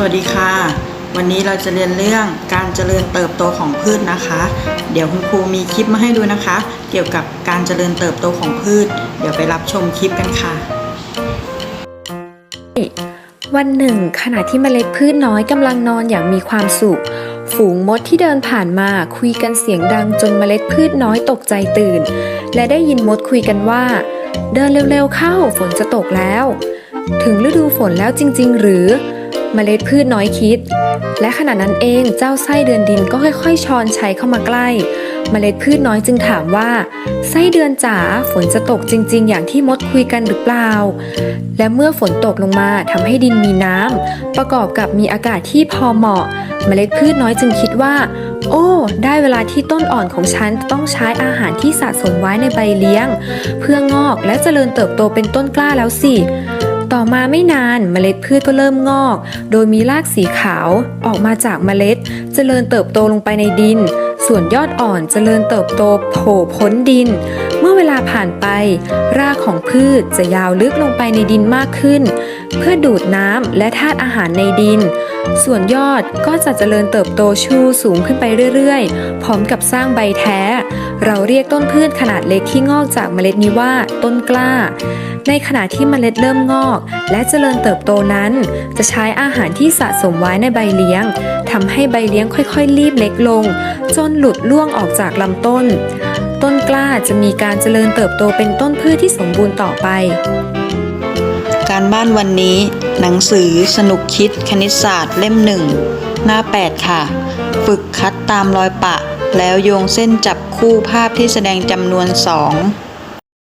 สวัสดีค่ะ วันนี้เราจะเรียนเรื่องการเจริญเติบโตของพืชนะคะ เดี๋ยวคุณครูมีคลิปมาให้ดูนะคะ เกี่ยวกับการเจริญเติบโตของพืช เดี๋ยวไปรับชมคลิปกันค่ะ วันหนึ่ง ขณะที่เมล็ดพืชน้อยกำลังนอนอย่างมีความสุข ฝูงมดที่เดินผ่านมาคุยกันเสียงดังจนเมล็ดพืชน้อยตกใจตื่น และได้ยินมดคุยกันว่า เดินเร็วๆเข้าฝนจะตกแล้ว ถึงฤดูฝนแล้วจริง ๆ หรือ เมล็ดพืชน้อยคิด และขณะนั้นเองเจ้าไส้เดือนดินก็ค่อยๆชอนชัยเข้ามาใกล้เมล็ดพืชน้อยจึงถามว่า ไส้เดือนจ๋าฝนจะตกจริง ๆ อย่างที่มดคุยกันหรือเปล่า และเมื่อฝนตกลงมาทำให้ดินมีน้ำประกอบกับมีอากาศที่พอเหมาะเมล็ดพืชน้อยจึงคิดว่า โอ้ ได้เวลาที่ต้นอ่อนของฉันต้องใช้อาหารที่สะสมไว้ในใบเลี้ยง เพื่องอกและเจริญเติบโตเป็นต้นกล้าแล้วสิ ต่อมาไม่นานเมล็ดพืชก็เริ่มงอก โดยมีรากสีขาวออกมาจากเมล็ด เจริญเติบโตลงไปในดิน ส่วนยอดอ่อนเจริญเติบโตโผล่พ้นดิน เมื่อเวลาผ่านไป รากของพืชจะยาวลึกลงไปในดินมากขึ้น เพื่อดูดน้ำและธาตุอาหารในดิน ส่วนยอดก็จะเจริญเติบโตชูสูงขึ้นไปเรื่อยๆ พร้อมกับสร้างใบแท้ เราเรียกต้นพืชขนาดเล็กที่งอกจากเมล็ดนี้ว่าต้นกล้า ในขณะที่เมล็ดเริ่มงอก และเจริญเติบโตนั้น จะใช้อาหารที่สะสมไว้ในใบเลี้ยงทำให้ใบเลี้ยงค่อยๆ รีบเล็กลง จนหลุดล่วงออกจากลำต้น ต้นกล้าจะมีการเจริญเติบโตเป็นต้นพืชที่สมบูรณ์ต่อไป การบ้านวันนี้ หนังสือสนุกคิดคณิตศาสตร์เล่มหนึ่ง หน้า 8 ค่ะ ฝึกคัดตามรอยปะ แล้วโยงเส้นจับคู่ภาพที่แสดงจำนวน 2